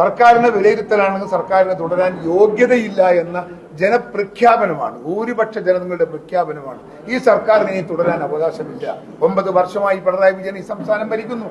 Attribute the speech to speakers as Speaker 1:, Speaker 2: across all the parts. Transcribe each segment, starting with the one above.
Speaker 1: സർക്കാരിനെ വിലയിരുത്തലാണെങ്കിൽ സർക്കാരിനെ തുടരാൻ യോഗ്യതയില്ല എന്ന ജനപ്രഖ്യാപനമാണ് ഭൂരിപക്ഷ ജനങ്ങളുടെ പ്രഖ്യാപനമാണ്. ഈ സർക്കാരിനെ ഇനി തുടരാൻ അവകാശമില്ല. ഒമ്പത് വർഷമായി പിണറായി വിജയൻ ഈ സംസ്ഥാനം ഭരിക്കുന്നു.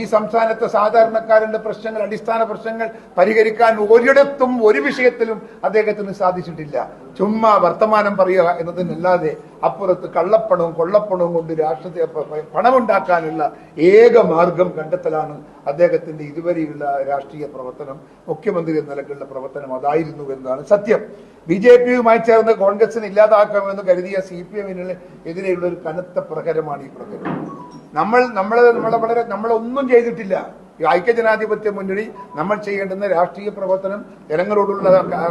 Speaker 1: ഈ സംസ്ഥാനത്തെ സാധാരണക്കാരന്റെ പ്രശ്നങ്ങൾ അടിസ്ഥാന പ്രശ്നങ്ങൾ പരിഹരിക്കാൻ ഒരിടത്തും ഒരു വിഷയത്തിലും അദ്ദേഹത്തിന് സാധിച്ചിട്ടില്ല. ചുമ്മാ വർത്തമാനം പറയുക എന്നതിനല്ലാതെ അപ്പുറത്ത് കള്ളപ്പണവും കൊള്ളപ്പണവും കൊണ്ട് രാഷ്ട്രത്തെ പണമുണ്ടാക്കാനുള്ള ഏക മാർഗം കണ്ടെത്തലാണ് അദ്ദേഹത്തിന്റെ ഇതുവരെയുള്ള രാഷ്ട്രീയ പ്രവർത്തനം. മുഖ്യമന്ത്രി എന്ന നിലക്കുള്ള പ്രവർത്തനം അതായിരുന്നു എന്നതാണ് സത്യം. ബി ജെ പിയുമായി ചേർന്ന് കോൺഗ്രസിനെ ഇല്ലാതാക്കാമെന്ന് കരുതിയ സി പി എമ്മിന് എതിരെയുള്ള ഒരു കനത്ത പ്രഹരമാണ് ഈ പ്രഹരം. നമ്മൾ നമ്മൾ നമ്മളെ വളരെ നമ്മളൊന്നും ചെയ്തിട്ടില്ല. ഈ ഐക്യജനാധിപത്യ മുന്നണി നമ്മൾ ചെയ്യേണ്ടുന്ന രാഷ്ട്രീയ പ്രവർത്തനം ജനങ്ങളോടുള്ള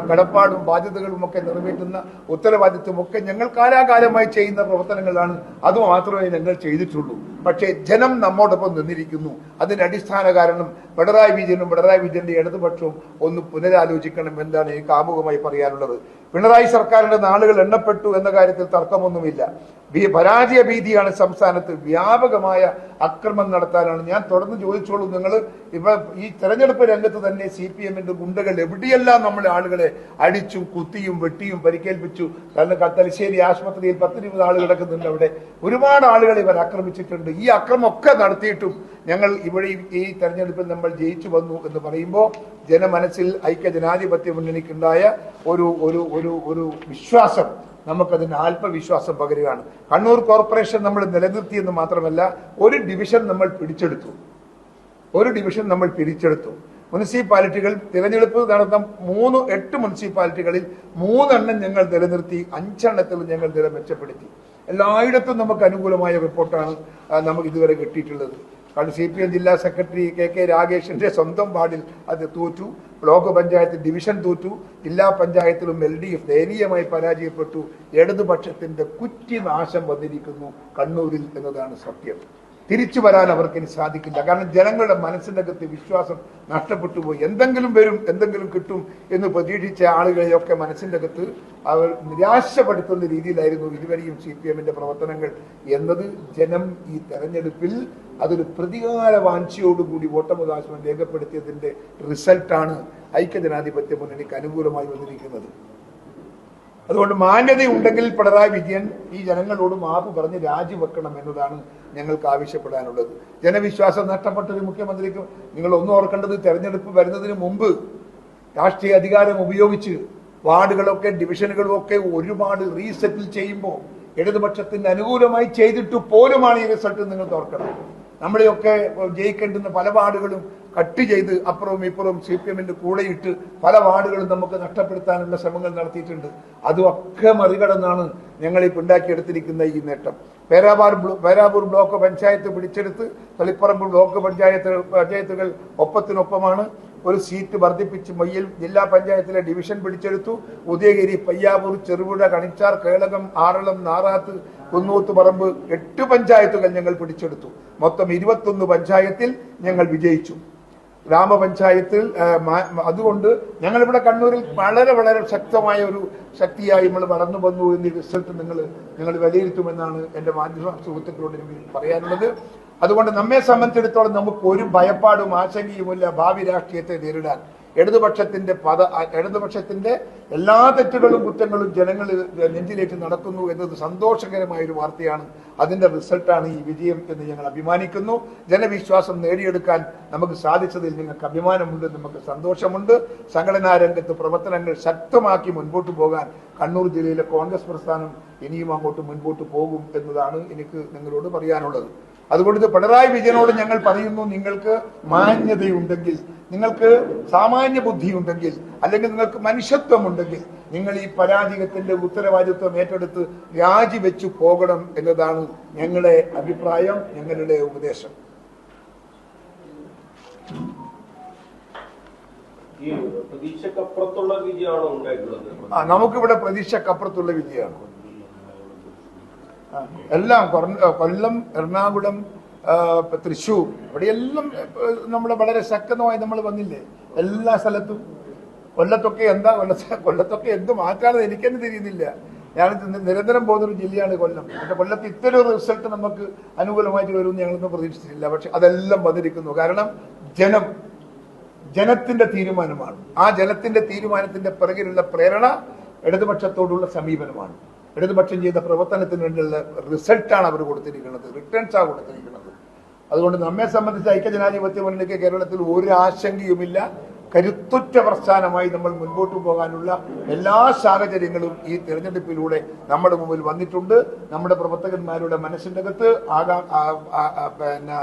Speaker 1: കടപ്പാടും ബാധ്യതകളും ഒക്കെ നിറവേറ്റുന്ന ഉത്തരവാദിത്വം ഒക്കെ ഞങ്ങൾ കാലാകാലമായി ചെയ്യുന്ന പ്രവർത്തനങ്ങളാണ്. അത് മാത്രമേ ഞങ്ങൾ ചെയ്തിട്ടുള്ളൂ. പക്ഷേ ജനം നമ്മോടൊപ്പം നിന്നിരിക്കുന്നു. അതിന്റെ അടിസ്ഥാന കാരണം പിണറായി വിജയനും പിണറായി വിജയന്റെ ഇടതുപക്ഷവും ഒന്ന് പുനരാലോചിക്കണം എന്നാണ് എനിക്ക് ആമുഖമായി പറയാനുള്ളത്. പിണറായി സർക്കാരിന്റെ നാളുകൾ എണ്ണപ്പെട്ടു എന്ന കാര്യത്തിൽ തർക്കമൊന്നുമില്ല. പരാജയ ഭീതിയാണ് സംസ്ഥാനത്ത് വ്യാപകമായ അക്രമം നടത്താനാണ്. ഞാൻ തുടർന്ന് ചോദിച്ചോളൂ നിങ്ങൾ ഇവ ഈ തെരഞ്ഞെടുപ്പ് രംഗത്ത് തന്നെ സി പി എമ്മിന്റെ ഗുണ്ടകൾ എവിടെയെല്ലാം നമ്മൾ ആളുകളെ അടിച്ചും കുത്തിയും വെട്ടിയും പരിക്കേൽപ്പിച്ചു? കാരണം തലശ്ശേരി ആശുപത്രിയിൽ പത്തിരുപത് ആൾ കിടക്കുന്നുണ്ട് അവിടെ. ഒരുപാട് ആളുകൾ ഇവർ ആക്രമിച്ചിട്ടുണ്ട്. ഈ അക്രമമൊക്കെ നടത്തിയിട്ടും ഞങ്ങൾ ഇവിടെ ഈ- തെരഞ്ഞെടുപ്പിൽ നമ്മൾ ജയിച്ചു വന്നു എന്ന് പറയുമ്പോൾ ജനമനസ്സിൽ ഐക്യ ജനാധിപത്യ മുന്നണിക്കുണ്ടായ ഒരു ഒരു ഒരു വിശ്വാസം നമുക്കതിന് ആത്മവിശ്വാസം പകരുകയാണ്. കണ്ണൂർ കോർപ്പറേഷൻ നമ്മൾ നിലനിർത്തിയെന്ന് മാത്രമല്ല ഒരു ഡിവിഷൻ നമ്മൾ പിടിച്ചെടുത്തു. ഒരു ഡിവിഷൻ നമ്മൾ പിടിച്ചെടുത്തു. മുനിസിപ്പാലിറ്റികൾ തിരഞ്ഞെടുപ്പ് നടന്ന മൂന്ന് എട്ട് മുനിസിപ്പാലിറ്റികളിൽ മൂന്നെണ്ണം ഞങ്ങൾ നിലനിർത്തി അഞ്ചെണ്ണത്തിൽ ഞങ്ങൾ നില മെച്ചപ്പെടുത്തി. എല്ലായിടത്തും നമുക്ക് അനുകൂലമായ റിപ്പോർട്ടാണ് നമുക്ക് ഇതുവരെ കിട്ടിയിട്ടുള്ളത്. കാരണം സി പി എം ജില്ലാ സെക്രട്ടറി കെ കെ രാഗേഷിന്റെ സ്വന്തം വാർഡിൽ അത് തോറ്റു. ബ്ലോക്ക് പഞ്ചായത്ത് ഡിവിഷൻ തോറ്റു. ജില്ലാ പഞ്ചായത്തിലും എൽ ഡി എഫ് ദയനീയമായി പരാജയപ്പെട്ടു. ഇടതുപക്ഷത്തിന്റെ കുറ്റിനാശം വന്നിരിക്കുന്നു കണ്ണൂരിൽ എന്നതാണ് സത്യം. തിരിച്ചു വരാൻ അവർക്ക് ഇനി സാധിക്കില്ല. കാരണം ജനങ്ങളുടെ മനസ്സിനകത്ത് വിശ്വാസം നഷ്ടപ്പെട്ടു പോയി എന്തെങ്കിലും വരും എന്തെങ്കിലും കിട്ടും എന്ന് പ്രതീക്ഷിച്ച ആളുകളെയൊക്കെ മനസ്സിന്റെ അകത്ത് അവർ നിരാശപ്പെടുത്തുന്ന രീതിയിലായിരുന്നു ഇതുവരെയും സി പി എമ്മിന്റെ പ്രവർത്തനങ്ങൾ എന്നത്. ജനം ഈ തെരഞ്ഞെടുപ്പിൽ അതൊരു പ്രതികാര വാഞ്ചയോടുകൂടി വോട്ടവകാശം രേഖപ്പെടുത്തിയതിന്റെ റിസൾട്ടാണ് ഐക്യജനാധിപത്യ മുന്നണിക്ക് അനുകൂലമായി വന്നിരിക്കുന്നത്. അതുകൊണ്ട് മാന്യതയുണ്ടെങ്കിൽ പിണറായി വിജയൻ ഈ ജനങ്ങളോട് മാപ്പ് പറഞ്ഞ് രാജിവെക്കണം എന്നതാണ് ഞങ്ങൾക്ക് ആവശ്യപ്പെടാനുള്ളത്. ജനവിശ്വാസം നഷ്ടപ്പെട്ട ഒരു മുഖ്യമന്ത്രിക്ക് നിങ്ങൾ ഒന്നും ഓർക്കേണ്ടത് തെരഞ്ഞെടുപ്പ് വരുന്നതിന് മുമ്പ് രാഷ്ട്രീയ അധികാരം ഉപയോഗിച്ച് വാർഡുകളൊക്കെ ഡിവിഷനുകളും ഒക്കെ ഒരുപാട് റീസെറ്റിൽ ചെയ്യുമ്പോൾ ഇടതുപക്ഷത്തിന് അനുകൂലമായി ചെയ്തിട്ട് പോലുമാണ് ഈ റിസൾട്ട് നിങ്ങൾ ഓർക്കണം. നമ്മളെയൊക്കെ ജയിക്കേണ്ടുന്ന പല വാർഡുകളും കട്ട് ചെയ്ത് അപ്പുറവും ഇപ്പുറവും സി പി എമ്മിന്റെ കൂടെയിട്ട് പല വാർഡുകളും നമുക്ക് നഷ്ടപ്പെടുത്താനുള്ള ശ്രമങ്ങൾ നടത്തിയിട്ടുണ്ട്. അതുമൊക്കെ മറികടന്നാണ് ഞങ്ങൾ ഇപ്പോൾ ഉണ്ടാക്കിയെടുത്തിരിക്കുന്ന ഈ നേട്ടം. പേരാബാർ പേരാബൂർ ബ്ലോക്ക് പഞ്ചായത്ത് പിടിച്ചെടുത്ത് തളിപ്പറമ്പ് ബ്ലോക്ക് പഞ്ചായത്ത് പഞ്ചായത്തുകൾ ഒപ്പത്തിനൊപ്പമാണ് ഒരു സീറ്റ് വർദ്ധിപ്പിച്ച് മയ്യിൽ ജില്ലാ പഞ്ചായത്തിലെ ഡിവിഷൻ പിടിച്ചെടുത്തു. ഉദയഗിരി പയ്യാവൂർ ചെറുപുഴ കണിച്ചാർ കേളകം ആറളം നാറാത്ത് കുന്നൂത്ത് പറമ്പ് എട്ട് പഞ്ചായത്തുകൾ ഞങ്ങൾ പിടിച്ചെടുത്തു. മൊത്തം ഇരുപത്തൊന്ന് പഞ്ചായത്തിൽ ഞങ്ങൾ വിജയിച്ചു. ഗ്രാമപഞ്ചായത്തിൽ അതുകൊണ്ട് ഞങ്ങളിവിടെ കണ്ണൂരിൽ വളരെ വളരെ ശക്തമായ ഒരു ശക്തിയായി നമ്മൾ വളർന്നു വന്നു എന്ന റിസൾട്ട് നിങ്ങൾ നിങ്ങൾ വിലയിരുത്തുമെന്നാണ് എന്റെ മാധ്യമ സുഹൃത്തുക്കളോട് എനിക്ക് പറയാനുള്ളത്. അതുകൊണ്ട് നമ്മെ സംബന്ധിച്ചിടത്തോളം നമുക്ക് ഒരു ഭയപ്പാടും ആശങ്കയുമില്ല. ഭാവി രാഷ്ട്രീയത്തെ നേരിടാൻ. ഇടതുപക്ഷത്തിന്റെ പദ ഇടതുപക്ഷത്തിന്റെ എല്ലാ തെറ്റുകളും കുറ്റങ്ങളും ജനങ്ങൾ നെഞ്ചിലേറ്റ് നടക്കുന്നു എന്നത് സന്തോഷകരമായ ഒരു വാർത്തയാണ്. അതിന്റെ റിസൾട്ടാണ് ഈ വിജയം എന്ന് ഞങ്ങൾ അഭിമാനിക്കുന്നു. ജനവിശ്വാസം നേടിയെടുക്കാൻ നമുക്ക് സാധിച്ചതിൽ നിങ്ങൾക്ക് അഭിമാനമുണ്ട് നമുക്ക് സന്തോഷമുണ്ട്. സംഘടനാ രംഗത്ത് പ്രവർത്തനങ്ങൾ ശക്തമാക്കി മുൻപോട്ട് പോകാൻ കണ്ണൂർ ജില്ലയിലെ കോൺഗ്രസ് പ്രസ്ഥാനം ഇനിയും അങ്ങോട്ട് മുൻപോട്ട് പോകും എന്നതാണ് എനിക്ക് നിങ്ങളോട് പറയാനുള്ളത്. അതുകൊണ്ട് പിണറായി വിജയനോട് ഞങ്ങൾ പറയുന്നു നിങ്ങൾക്ക് മാന്യതയുണ്ടെങ്കിൽ നിങ്ങൾക്ക് സാമാന്യ ബുദ്ധിയുണ്ടെങ്കിൽ അല്ലെങ്കിൽ നിങ്ങൾക്ക് മനുഷ്യത്വമുണ്ടെങ്കിൽ നിങ്ങൾ ഈ പരാജയത്തിന്റെ ഉത്തരവാദിത്വം ഏറ്റെടുത്ത് രാജിവെച്ചു പോകണം എന്നതാണ് ഞങ്ങളുടെ അഭിപ്രായം ഞങ്ങളുടെ ഉപദേശം. ആ നമുക്കിവിടെ പ്രതീക്ഷക്കപ്പുറത്തുള്ള വിജയമാണ്. എല്ലാം കൊല്ലം എറണാകുളം തൃശൂർ ഇവിടെയെല്ലാം നമ്മൾ വളരെ ശക്തമായി നമ്മൾ വന്നില്ലേ? എല്ലാ സ്ഥലത്തും. കൊല്ലത്തൊക്കെ എന്താ കൊല്ലത്ത് കൊല്ലത്തൊക്കെ എന്ത് മാറ്റാണെന്ന് എനിക്കെന്നെ തിരിയുന്നില്ല. ഞാൻ നിരന്തരം പോകുന്ന ഒരു ജില്ലയാണ് കൊല്ലം. പക്ഷെ കൊല്ലത്ത് ഇത്തരം ഒരു റിസൾട്ട് നമുക്ക് അനുകൂലമായിട്ട് വരുമെന്ന് ഞങ്ങളൊന്നും പ്രതീക്ഷിച്ചിട്ടില്ല. പക്ഷെ അതെല്ലാം വന്നിരിക്കുന്നു. കാരണം ജനം ജനത്തിന്റെ തീരുമാനമാണ്. ആ ജനത്തിന്റെ തീരുമാനത്തിന്റെ പിറകിലുള്ള പ്രേരണ ഇടതുപക്ഷത്തോടുള്ള സമീപനമാണ്. ഇടതുപക്ഷം ചെയ്ത പ്രവർത്തനത്തിന് വേണ്ടിയുള്ള റിസൾട്ടാണ് അവർ കൊടുത്തിരിക്കുന്നത്. റിട്ടേൺസ് ആണ് കൊടുത്തിരിക്കുന്നത്. അതുകൊണ്ട് നമ്മെ സംബന്ധിച്ച് ഐക്യജനാധിപത്യ മുന്നണിക്ക് കേരളത്തിൽ ഒരു ആശങ്കയുമില്ല. കരുത്തുറ്റ പ്രസ്ഥാനമായി നമ്മൾ മുൻപോട്ട് പോകാനുള്ള എല്ലാ സാഹചര്യങ്ങളും ഈ തെരഞ്ഞെടുപ്പിലൂടെ നമ്മുടെ മുമ്പിൽ വന്നിട്ടുണ്ട്. നമ്മുടെ പ്രവർത്തകന്മാരുടെ മനസ്സിന്റെ അകത്ത് ആകാ പിന്നെ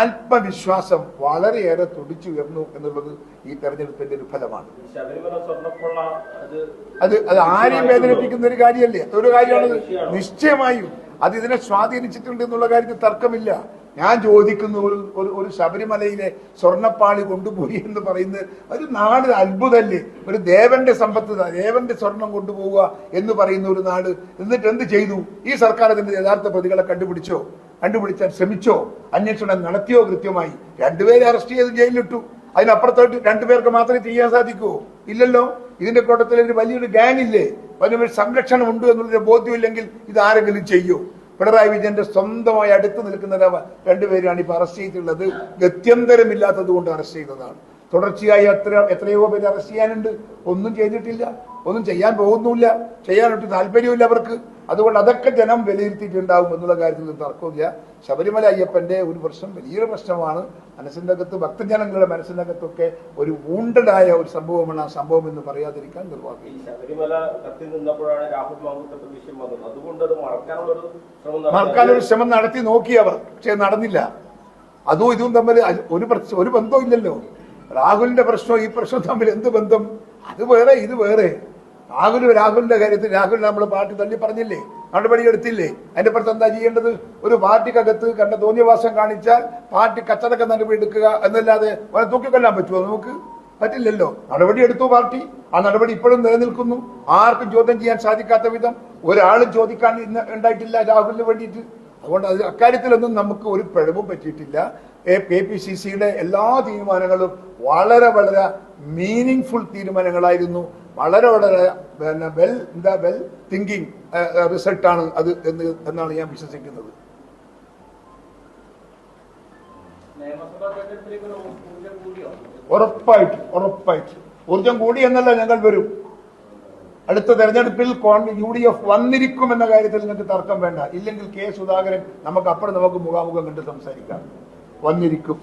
Speaker 1: ആത്മവിശ്വാസം വളരെയേറെ തുടിച്ചുയർന്നു എന്നുള്ളത് ഈ തെരഞ്ഞെടുപ്പിന്റെ ഒരു ഫലമാണ്.
Speaker 2: അത്
Speaker 1: അത് ആരെയും വേദനിപ്പിക്കുന്ന ഒരു കാര്യമല്ലേ? അതൊരു കാര്യമാണ്. നിശ്ചയമായും അത് ഇതിനെ സ്വാധീനിച്ചിട്ടുണ്ട് എന്നുള്ള കാര്യത്തിൽ തർക്കമില്ല. ഞാൻ ചോദിക്കുന്നു ഒരു ഒരു ഒരു ശബരിമലയിലെ സ്വർണപ്പാളി കൊണ്ടുപോയി എന്ന് പറയുന്നത് ഒരു നാട് അത്ഭുതമല്ലേ? ഒരു ദേവന്റെ സമ്പത്ത് ദേവന്റെ സ്വർണം കൊണ്ടുപോവുക എന്ന് പറയുന്ന ഒരു നാട് എന്നിട്ട് എന്ത് ചെയ്തു? ഈ സർക്കാർ അതിന്റെ യഥാർത്ഥ പ്രതികളെ കണ്ടുപിടിച്ചോ? കണ്ടുപിടിച്ചാൽ ശ്രമിച്ചോ? അന്വേഷണം നടത്തിയോ കൃത്യമായി? രണ്ടുപേരെ അറസ്റ്റ് ചെയ്ത് ജയിലിലിട്ടു. അതിനപ്പുറത്തോട്ട് രണ്ടുപേർക്ക് മാത്രമേ ചെയ്യാൻ സാധിക്കൂ. ഇല്ലല്ലോ? ഇതിന്റെ കൂട്ടത്തിൽ ഒരു വലിയൊരു ഗാങ് ഇല്ലേ? വലിയൊരു സംരക്ഷണം ഉണ്ട് എന്നുള്ളൊരു ബോധ്യമില്ലെങ്കിൽ ഇത് ആരെങ്കിലും ചെയ്യൂ? പിണറായി വിജയന്റെ സ്വന്തമായി അടുത്ത് നിൽക്കുന്ന രണ്ടുപേരാണ് ഇപ്പൊ അറസ്റ്റ് ചെയ്തിട്ടുള്ളത്. ഗത്യന്തരമില്ലാത്തത് കൊണ്ട് അറസ്റ്റ് ചെയ്തതാണ്. തുടർച്ചയായി എത്ര എത്രയോ പേര് അറസ്റ്റ് ചെയ്യാനുണ്ട്. ഒന്നും ചെയ്തിട്ടില്ല. ഒന്നും ചെയ്യാൻ പോകുന്നുമില്ല. ചെയ്യാനൊട്ട് താല്പര്യമില്ല അവർക്ക്. അതുകൊണ്ട് അതൊക്കെ ജനം വിലയിരുത്തിയിട്ടുണ്ടാവും എന്നുള്ള കാര്യത്തിൽ തർക്കമില്ല ശബരിമല അയ്യപ്പന്റെ ഒരു പ്രശ്നം വലിയൊരു പ്രശ്നമാണ്. മനസ്സിനകത്ത് അകത്ത് ഭക്തജനങ്ങളുടെ മനസ്സിനകത്തൊക്കെ ഒരു ഊണ്ടഡായ ഒരു സംഭവമാണ് ആ സംഭവം എന്ന് പറയാതിരിക്കാൻ
Speaker 2: ശബരിമല കത്തി നിന്നപ്പോഴാണ് രാഹുൽ വിഷയം വന്നത്. അതുകൊണ്ട് അത് നടത്തി.
Speaker 1: മറക്കാനൊരു ശ്രമം നടത്തി നോക്കിയവർ പക്ഷെ നടന്നില്ല. അതും ഇതും തമ്മിൽ ഒരു ഒരു ബന്ധവും ഇല്ലല്ലോ രാഹുലിന്റെ പ്രശ്നവും ഈ പ്രശ്നവും തമ്മിൽ എന്ത് ബന്ധം? അത് വേറെ ഇത് വേറെ. രാഹുൽ രാഹുലിന്റെ കാര്യത്തിൽ രാഹുൽ നമ്മൾ പാർട്ടി തള്ളി പറഞ്ഞില്ലേ? നടപടി എടുത്തില്ലേ അതിന്റെ പുറത്ത് എന്താ ചെയ്യേണ്ടത്? ഒരു പാർട്ടിക്കകത്ത് കണ്ട തോന്നിയവാസം കാണിച്ചാൽ പാർട്ടി കച്ചടക്ക നടപടി എടുക്കുക എന്നല്ലാതെ അവനെ തൂക്കിക്കൊല്ലാൻ പറ്റുമോ നമുക്ക്? പറ്റില്ലല്ലോ. നടപടി എടുത്തു പാർട്ടി. ആ നടപടി ഇപ്പോഴും നിലനിൽക്കുന്നു. ആർക്കും ചോദ്യം ചെയ്യാൻ സാധിക്കാത്ത വിധം ഒരാളും ചോദിക്കാൻ ഉണ്ടായിട്ടില്ല രാഹുലിന് വേണ്ടിയിട്ട്. അതുകൊണ്ട് അത് അക്കാര്യത്തിലൊന്നും നമുക്ക് ഒരു പിഴവും പറ്റിയിട്ടില്ല. കെ പി സി സിയുടെ എല്ലാ തീരുമാനങ്ങളും വളരെ വളരെ മീനിങ് ഫുൾ തീരുമാനങ്ങളായിരുന്നു. വളരെ വളരെ പിന്നെ വെൽ എന്താ വെൽ തിങ്കിങ് റിസൾട്ടാണ് അത് എന്ന് എന്നാണ് ഞാൻ വിശ്വസിക്കുന്നത്. ഉറപ്പായിട്ടും ഉറപ്പായിട്ടും. ഊർജം കൂടി എന്നല്ല ഞങ്ങൾ വരും. അടുത്ത തെരഞ്ഞെടുപ്പിൽ യു ഡി എഫ് വന്നിരിക്കും എന്ന കാര്യത്തിൽ നിങ്ങൾക്ക് തർക്കം വേണ്ട. ഇല്ലെങ്കിൽ കെ സുധാകരൻ നമുക്ക് അപ്പുറം നമുക്ക് മുഖാമുഖം കണ്ട് സംസാരിക്കാം. വന്നിരിക്കും.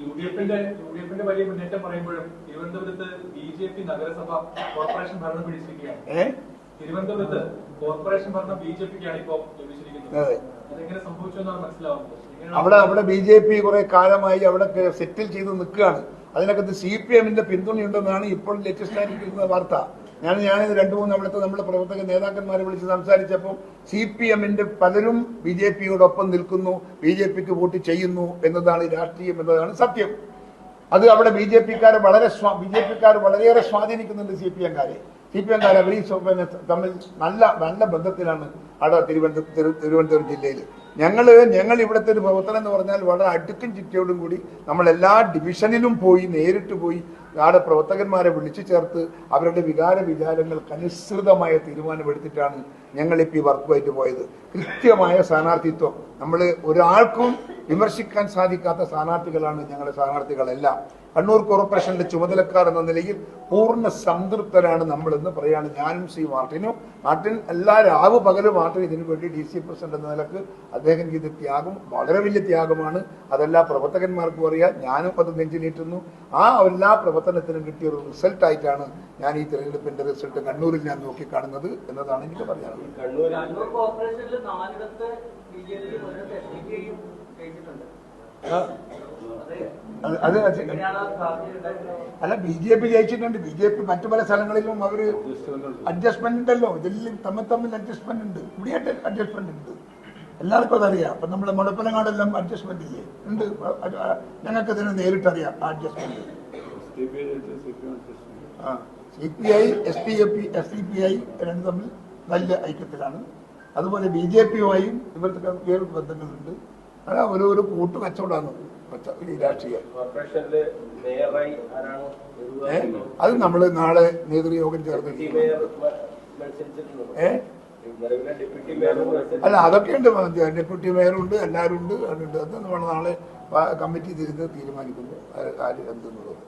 Speaker 3: യു ഡി എഫിന്റെ യു ഡി എഫിന്റെ വലിയ മുന്നേറ്റം പറയുമ്പോഴും തിരുവനന്തപുരത്ത് ബി ജെ പി നഗരസഭ കോർപ്പറേഷൻ ഭരണം പിടിച്ചിരിക്കുകയാണ്.
Speaker 1: ഏ?
Speaker 3: തിരുവനന്തപുരത്ത് കോർപ്പറേഷൻ ഭരണം ബി ജെ പിക്കാണ് ഇപ്പോൾ ലഭിച്ചിരിക്കുന്നത്.
Speaker 1: അതെ.
Speaker 3: അതെങ്ങനെ സംഭവിച്ചു എന്നാണ് മനസ്സിലാവുന്നത്?
Speaker 1: അവിടെ അവിടെ ബി ജെ പി കുറെ കാലമായി അവിടെ സെറ്റിൽ ചെയ്ത് നിൽക്കുകയാണ്. അതിനകത്ത് സി പി എമ്മിന്റെ പിന്തുണയുണ്ടെന്നാണ് ഇപ്പോൾ ലേറ്റസ്റ്റ് ആയിരിക്കുന്ന വാർത്ത. ഞാൻ ഞാൻ രണ്ടു മൂന്ന് അവിടുത്തെ നമ്മുടെ പ്രവർത്തക നേതാക്കന്മാരെ വിളിച്ച് സംസാരിച്ചപ്പോൾ സി പി എമ്മിന്റെ പലരും ബി ജെ പിയോടൊപ്പം നിൽക്കുന്നു ബി ജെ പിക്ക് വോട്ട് ചെയ്യുന്നു എന്നതാണ് രാഷ്ട്രീയം എന്നതാണ് സത്യം. അത് അവിടെ ബി ജെ പിക്കാരെ വളരെ ബി ജെ പിക്കാർ വളരെയേറെ സ്വാധീനിക്കുന്നുണ്ട് സി പി എംകാരെ സി പി എംകാർ അവർ ഈ തമ്മിൽ നല്ല നല്ല ബന്ധത്തിലാണ് അവിടെ തിരുവനന്തപുരം തിരുവനന്തപുരം ജില്ലയിൽ ഞങ്ങൾ ഞങ്ങൾ ഇവിടുത്തെ ഒരു പ്രവർത്തനം എന്ന് പറഞ്ഞാൽ വളരെ അടുക്കും ചിട്ടയോടും കൂടി നമ്മൾ എല്ലാ ഡിവിഷനിലും പോയി നേരിട്ട് പോയി അവിടെ പ്രവർത്തകന്മാരെ വിളിച്ചു ചേർത്ത് അവരുടെ വികാര വിചാരങ്ങൾക്ക് അനുസൃതമായ തീരുമാനമെടുത്തിട്ടാണ് ഞങ്ങളിപ്പോൾ ഈ വർക്കുമായിട്ട് പോയത്. കൃത്യമായ സ്ഥാനാർത്ഥിത്വം. നമ്മൾ ഒരാൾക്കും വിമർശിക്കാൻ സാധിക്കാത്ത സ്ഥാനാർത്ഥികളാണ് ഞങ്ങളുടെ സ്ഥാനാർത്ഥികളെല്ലാം. കണ്ണൂർ കോർപ്പറേഷന്റെ ചുമതലക്കാർ എന്ന നിലയിൽ പൂർണ സംതൃപ്തരാണ് നമ്മളെന്ന് പറയാണ് ഞാനും സി മാർട്ടിനും. മാർട്ടിൻ എല്ലാ രാവ് പകലും മാർട്ടിൻ ഇതിനു വേണ്ടി ഡി സി പ്രസിഡന്റ് എന്ന നിലയ്ക്ക് അദ്ദേഹം ചെയ്ത ത്യാഗം വളരെ വലിയ ത്യാഗമാണ്. അതെല്ലാ പ്രവർത്തകന്മാർക്കും അറിയാം. ഞാനും അത് നെഞ്ചിലേറ്റുന്നു ആ എല്ലാ പ്രവർത്തനത്തിനും കിട്ടിയ ഒരു റിസൾട്ട് ആയിട്ടാണ് ഞാൻ ഈ തെരഞ്ഞെടുപ്പിന്റെ റിസൾട്ട് കണ്ണൂരിൽ ഞാൻ നോക്കിക്കാണുന്നത് എന്നതാണ് എനിക്ക് പറയാനുള്ളത്.
Speaker 4: കണ്ണൂർ കോർപ്പറേഷനിൽ നാലിടത്ത് ബി ജെ പി അത്
Speaker 1: അല്ല ബി ജെ പി ജയിച്ചിട്ടുണ്ട്. ബി ജെ പി മറ്റു പല സ്ഥലങ്ങളിലും അവർ അഡ്ജസ്റ്റ്മെന്റ് ഉണ്ടല്ലോ. ഇതിൽ തമ്മിൽ തമ്മിൽ അഡ്ജസ്റ്റ്മെന്റ് ഉണ്ട്. ഇവിടെയായിട്ട് അഡ്ജസ്റ്റ്മെന്റ് ഉണ്ട്. എല്ലാവർക്കും അതറിയാം. അപ്പൊ നമ്മുടെ മുടപ്പനങ്ങാടെല്ലാം അഡ്ജസ്റ്റ്മെന്റ് ഇല്ലേ? ഉണ്ട്. ഞങ്ങൾക്ക് ഇതിനെ നേരിട്ടറിയാം അഡ്ജസ്റ്റ്മെന്റ് ആ C P I S P A P S D P I രണ്ടും തമ്മിൽ നല്ല ഐക്യത്തിലാണ്. അതുപോലെ ബി ജെ പിയുമായും ഇവർക്ക് ഏറെ ബന്ധങ്ങളുണ്ട് അതാ ഒരു ഒരു കൂട്ടു കച്ചവടമാണ് കച്ച- ഈ രാഷ്ട്രീയം അത് നമ്മൾ നാളെ നേതൃയോഗം ചേർന്ന്
Speaker 2: അല്ല അതൊക്കെ ഉണ്ട്
Speaker 1: ഏ?
Speaker 2: ഡെപ്യൂട്ടി മേയർ
Speaker 1: അല്ല അതൊക്കെയുണ്ട് ഡെപ്യൂട്ടി മേയറുണ്ട് എല്ലാവരും ഉണ്ട് അതുണ്ട്. അത് നമ്മൾ നാളെ കമ്മിറ്റി തിരിഞ്ഞ് തീരുമാനിക്കുന്നു. ആര് എന്തെന്നുള്ളത്.